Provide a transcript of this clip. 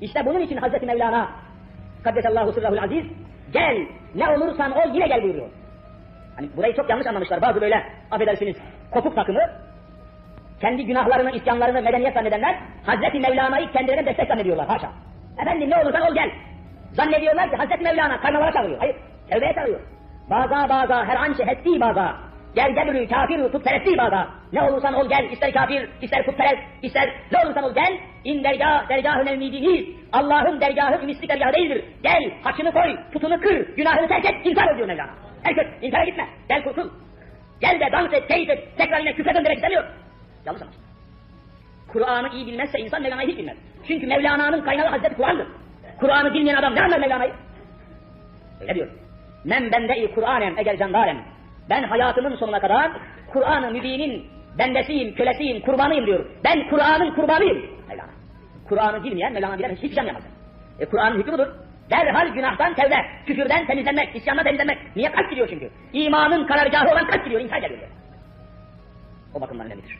İşte bunun için Hazreti Mevlana Kaddesallahu sırrahul aziz gel ne olursan ol yine gel buyuruyor. Hani burayı çok yanlış anlamışlar. Bazı böyle affedersiniz kopuk takımı kendi günahlarını, isyanlarını medeniyet zannedenler Hazreti Mevlana'yı kendilerine destek zannediyorlar. Haşa. Efendim ne olursan ol gel. Zannediyorlar ki Hazreti Mevlana karnavala çağırıyor. Hayır. Tevbeye çağırıyor. Baza baza her an şeheddi baza. Gel gelürü kafir putperesti baza. Ne olursan ol gel. ister kafir, ister putperest, ister ne olursan ol gel. İn dergah, dergahı nevmidihi. Allah'ın dergahı ümislik dergahı değildir. Gel, haçını koy, putunu kır, günahını terk et, inkar ediyor Mevlana. Terk et, gitme. Gel kurtul. Gel de dans et, keyif et, tekrar yine küfre döndürmek istemiyor. Yanlış anlaşıldı. Kur'an'ı iyi bilmezse insan Mevlana'yı hiç bilmez. Çünkü Mevlana'nın kaynağı Hazreti Kur'an'dır. Kur'an'ı bilmeyen adam ne anlar Mevlana'yı? Öyle diyor. Men bende-i Kur'anem egel candarem. Ben hayatımın sonuna kadar Kur'an-ı Mübin'in bendesiyim, kölesiyim, kurbanıyım diyor. Ben Kur'an'ın kurbanıyım. Kur'an'ı bilmeyen Mevlana bilen hiçbir şey yapamaz. E Kur'an'ın hükmü. Derhal günahtan tevbe, küfürden temizlenmek, isyandan temizlenmek. Niye kalp gidiyor çünkü? İmanın karargahı olan kalp gidiyor, inkar ediyor. O bakımdan önemlidir.